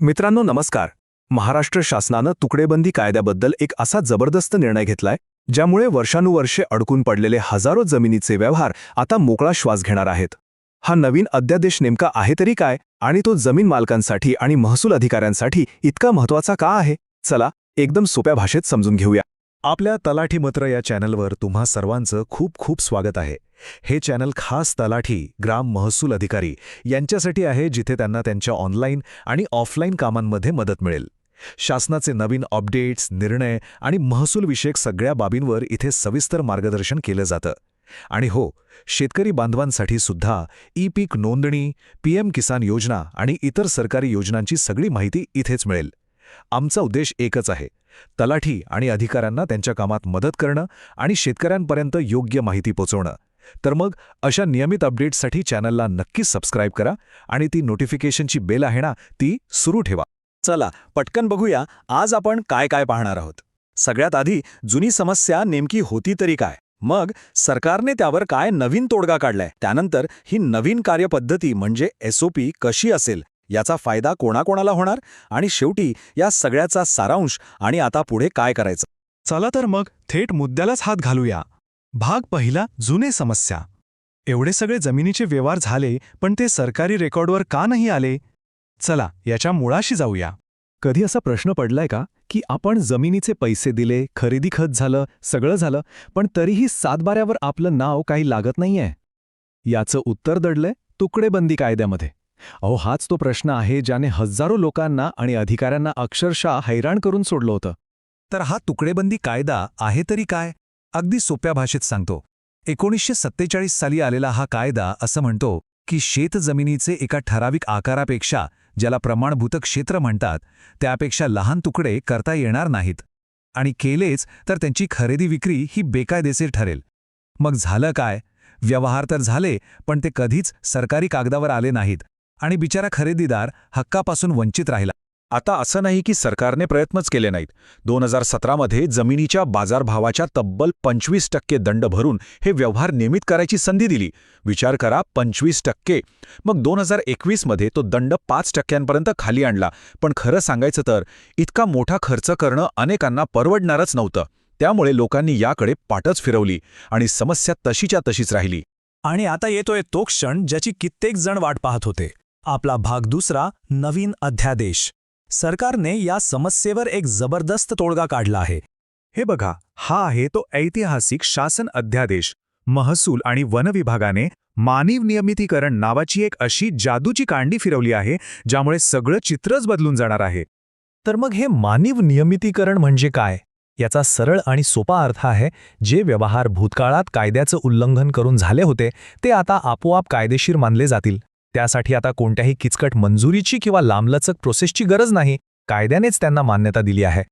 मित्रांनो नमस्कार. महाराष्ट्र शासनानं तुकडेबंदी कायद्याबद्दल एक असा जबरदस्त निर्णय घेतलाय ज्यामुळे वर्षानुवर्षे अडकून पडलेले हजारो जमिनीचे व्यवहार आता मोकळा श्वास घेणार आहेत. हा नवीन अध्यादेश नेमका आहे तरी काय? आणि तो जमीन मालकांसाठी आणि महसूल अधिकाऱ्यांसाठी इतका महत्त्वाचा का आहे? चला एकदम सोप्या भाषेत समजून घेऊया. आपल्या तलाठी मत्र या चॅनलवर तुम्हा सर्वांचं खूप खूप स्वागत आहे. हे चॅनल खास तलाठी ग्राम महसूल अधिकारी यांच्यासाठी आहे जिथे त्यांना त्यांच्या ऑनलाईन आणि ऑफलाईन कामांमध्ये मदत मिळेल. शासनाचे नवीन अपडेट्स निर्णय आणि महसूलविषयक सगळ्या बाबींवर इथे सविस्तर मार्गदर्शन केलं जातं. आणि हो शेतकरी बांधवांसाठी सुद्धा ई पीक नोंदणी पीएम किसान योजना आणि इतर सरकारी योजनांची सगळी माहिती इथेच मिळेल. आमचा उद्देश एकच आहे तलाठी आणि अधिकाऱ्यांना त्यांच्या कामात मदत करणं आणि शेतकऱ्यांपर्यंत योग्य माहिती पोचवणं. तर मग अशा नियमित अपडेट्ससाठी चॅनलला नक्की सबस्क्राईब करा आणि ती नोटिफिकेशनची बेल आहे ना ती सुरू ठेवा. चला पटकन बघूया आज आपण काय काय पाहणार आहोत. सगळ्यात आधी जुनी समस्या नेमकी होती तरी काय? मग सरकारने त्यावर काय नवीन तोडगा काढलाय? त्यानंतर ही नवीन कार्यपद्धती म्हणजे एसओपी कशी असेल? याचा फायदा कोणाकोणाला होणार? आणि शेवटी या सगळ्याचा सारांश आणि आता पुढे काय करायचं? चला तर मग थेट मुद्द्यालाच हात घालूया. भाग पहिला जुने समस्या. एवढे सगळे जमिनीचे व्यवहार झाले पण ते सरकारी रेकॉर्डवर का नाही आले? चला याच्या मुळाशी जाऊया. कधी असा प्रश्न पडलाय का की आपण जमिनीचे पैसे दिले खरेदी खत झालं सगळं झालं पण तरीही सातबाऱ्यावर आपलं नाव काही लागत नाहीये? याचं उत्तर दडलंय तुकडेबंदी कायद्यामध्ये. अहो हाच तो प्रश्न आहे ज्याने हजारो लोकांना आणि अधिकाऱ्यांना अक्षरशः हैराण करून सोडलं होतं. तर हा तुकडेबंदी कायदा आहे तरी काय? अगदी सोप्या भाषेत सांगतो. एकोणीसशे सत्तेचाळीस साली आलेला हा कायदा असं म्हणतो की शेतजमिनीचे एका ठराविक आकारापेक्षा ज्याला प्रमाणभूत क्षेत्र म्हणतात त्यापेक्षा लहान तुकडे करता येणार नाहीत. आणि केलेच तर त्यांची खरेदी विक्री ही बेकायदेशीर ठरेल. मग झालं काय? व्यवहार तर झाले पण ते कधीच सरकारी कागदावर आले नाहीत. आणि बिचारा खरेदीदार हक्कापासून वंचित राहिला. आता असं नाही की सरकारने प्रयत्नच केले नाहीत. दोन हजार सतरामध्ये जमिनीच्या बाजारभावाच्या तब्बल पंचवीस टक्के दंड भरून हे व्यवहार नियमित करायची संधी दिली. विचार करा पंचवीस टक्के. मग दोन हजार एकवीसमध्ये तो दंड पाच टक्क्यांपर्यंत खाली आणला. पण खरं सांगायचं तर इतका मोठा खर्च करणं अनेकांना परवडणारच नव्हतं. त्यामुळे लोकांनी याकडे पाटच फिरवली आणि समस्या तशीच्या तशीच राहिली. आणि आता येतोय तो क्षण ज्याची कित्येक जण वाट पाहत होते. आपला भाग दुसरा नवीन अध्यादेश. सरकारने या समस्येवर एक जबरदस्त तोडगा काढला आहे. हे बघा हा आहे तो ऐतिहासिक शासन अध्यादेश. महसूल आणि वन विभागाने मानव नियमितीकरण नावाची एक अशी जादूची कांडी फिरवली आहे ज्यामुळे सगळं चित्रच बदलून जाणार आहे. तर मग हे मानव नियमितीकरण म्हणजे काय? याचा सरळ आणि सोपा अर्थ आहे जे व्यवहार भूतकाळात कायद्याचं उल्लंघन करून झाले होते ते आता आपोआप कायदेशीर मानले जातील. त्यासाठी आता कोणत्याही किचकट मंजुरीची किंवा लांबलचक प्रोसेसची गरज नाही. कायद्यानेच त्यांना मान्यता दिली आहे.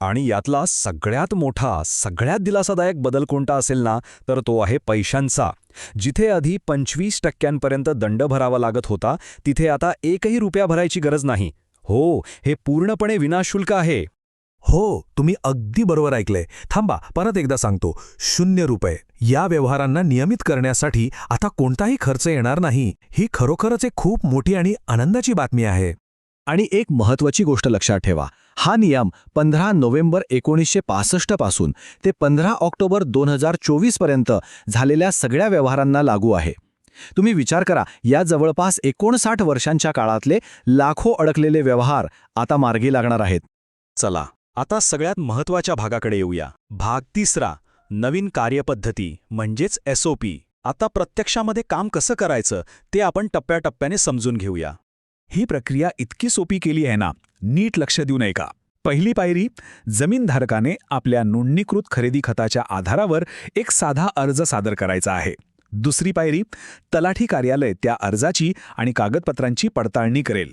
आणि यातला सगळ्यात मोठा सगळ्यात दिलासादायक बदल कोणता असेल ना तर तो आहे पैशांचा. जिथे आधी पंचवीस टक्क्यांपर्यंत दंड भरावा लागत होता तिथे आता एकही रुपया भरायची गरज नाही. हो हे पूर्णपणे विनाशुल्क आहे. हो तुम्ही अगदी बरोबर ऐकलंय. थांबा परत एकदा सांगतो. शून्य रुपये. या व्यवहारांना नियमित करण्यासाठी आता कोणताही खर्च येणार नाही. ही खरोखरच एक खूप मोठी आणि आनंदाची बातमी आहे. आणि एक महत्वाची गोष्ट लक्षात ठेवा. हा नियम पंधरा नोव्हेंबर एकोणीसशे पासष्टपासून ते पंधरा ऑक्टोबर दोन हजार चोवीसपर्यंत झालेल्या सगळ्या व्यवहारांना लागू आहे. तुम्ही विचार करा या जवळपास एकोणसाठ वर्षांच्या काळातले लाखो अडकलेले व्यवहार आता मार्गी लागणार आहेत. चला. आता सगळ्यात महत्त्वाच्या भागाकडे येऊया. भाग तिसरा नवीन कार्यपद्धती म्हणजेच एसओपी आता प्रत्यक्षामध्ये काम कसं करायचं ते आपण टप्प्याटप्प्याने समजून घेऊया. ही प्रक्रिया इतकी सोपी केली आहे ना नीट लक्ष देऊ नये का पहिली पायरी जमीनधारकाने आपल्या नोंदणीकृत खरेदी खताच्या आधारावर एक साधा अर्ज सादर करायचा आहे. दुसरी पायरी तलाठी कार्यालय त्या अर्जाची आणि कागदपत्रांची पडताळणी करेल.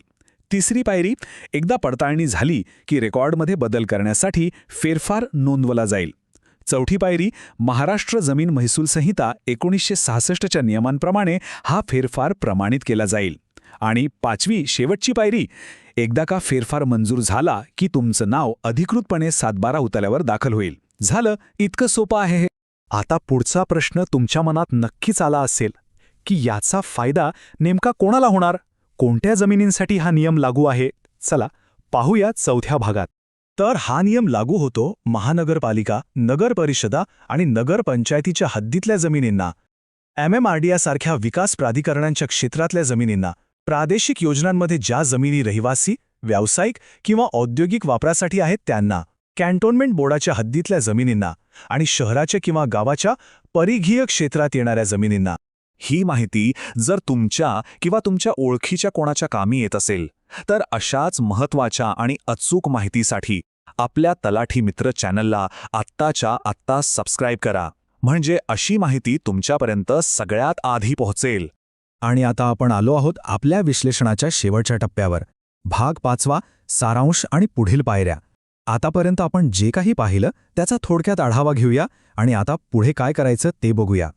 तिसरी पायरी एकदा पडताळणी झाली की रेकॉर्डमध्ये बदल करण्यासाठी फेरफार नोंदवला जाईल. चौथी पायरी महाराष्ट्र जमीन महसूल संहिता एकोणीसशे सहासष्टच्या नियमांप्रमाणे हा फेरफार प्रमाणित केला जाईल. आणि पाचवी शेवटची पायरी एकदा का फेरफार मंजूर झाला की तुमचं नाव अधिकृतपणे सातबारा उताल्यावर दाखल होईल. झालं इतकं सोपं आहे हे. आता पुढचा प्रश्न तुमच्या मनात नक्कीच आला असेल की याचा फायदा नेमका कोणाला होणार? कोणत्या जमिनींसाठी हा नियम लागू आहे? चला पाहूया चौथ्या भागात. तर हा नियम लागू होतो महानगरपालिका नगर परिषदा आणि नगरपंचायतीच्या हद्दीतल्या जमिनींना. एमएमआरडीआसारख्या विकास प्राधिकरणांच्या क्षेत्रातल्या जमिनींना. प्रादेशिक योजनांमध्ये ज्या जमिनी रहिवासी व्यावसायिक किंवा औद्योगिक वापरासाठी आहेत त्यांना. कॅन्टोन्मेंट बोर्डाच्या हद्दीतल्या जमिनींना आणि शहराच्या किंवा गावाच्या परिघीय क्षेत्रात येणाऱ्या जमिनींना. ही माहिती जर तुमच्या किंवा तुमच्या ओळखीच्या कोणाच्या कामी येत असेल तर अशाच महत्त्वाच्या आणि अचूक माहितीसाठी आपल्या तलाठी मित्र चॅनलला आत्ताच्या आत्ता सबस्क्राईब करा. म्हणजे अशी माहिती तुमच्यापर्यंत सगळ्यात आधी पोहोचेल. आणि आता आपण आलो आहोत आपल्या विश्लेषणाच्या शेवटच्या टप्प्यावर. भाग पाचवा सारांश आणि पुढील पायऱ्या. आतापर्यंत आपण जे काही पाहिलं त्याचा थोडक्यात आढावा घेऊया आणि आता पुढे काय करायचं ते बघूया.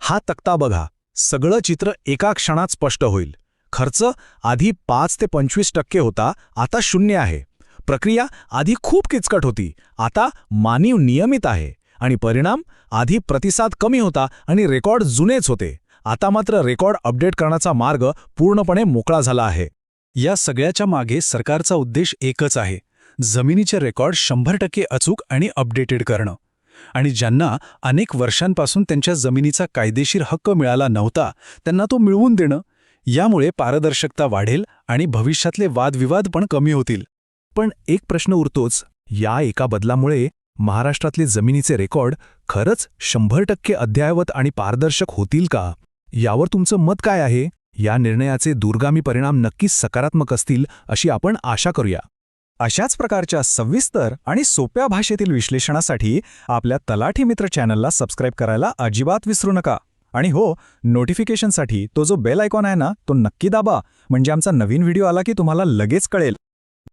हा तक्ता बघा. सगळं चित्र एका क्षणात स्पष्ट होईल. खर्च आधी पाच ते पंचवीस टक्के होता आता शून्य आहे. प्रक्रिया आधी खूप किचकट होती आता मानीव नियमित आहे. आणि परिणाम? आधी प्रतिसाद कमी होता आणि रेकॉर्ड जुनेच होते. आता मात्र रेकॉर्ड अपडेट करण्याचा मार्ग पूर्णपणे मोकळा झाला आहे. या सगळ्याच्या मागे सरकारचा उद्देश एकच आहे. जमिनीचे रेकॉर्ड शंभर टक्के अचूक आणि अपडेटेड करणं. आणि ज्यांना अनेक वर्षांपासून त्यांच्या जमिनीचा कायदेशीर हक्क मिळाला नव्हता त्यांना तो मिळवून देणं यामुळे पारदर्शकता वाढेल आणि भविष्यातले वादविवाद पण कमी होतील. पण एक प्रश्न उरतोच या एका बदलामुळे महाराष्ट्रातले जमिनीचे रेकॉर्ड खरंच शंभर टक्के अद्ययावत आणि पारदर्शक होतील का? यावर तुमचं मत काय आहे? या निर्णयाचे दूरगामी परिणाम नक्कीच सकारात्मक असतील अशी आपण आशा करूया. अशाच प्रकारच्या सविस्तर आणि सोप्या भाषेतील विश्लेषणासाठी आपल्या तलाठी मित्र चॅनलला सबस्क्राईब करायला अजिबात विसरू नका. आणि हो नोटिफिकेशनसाठी तो जो बेल आयकॉन आहे ना तो नक्की दाबा. म्हणजे आमचा नवीन व्हिडिओ आला की तुम्हाला लगेच कळेल.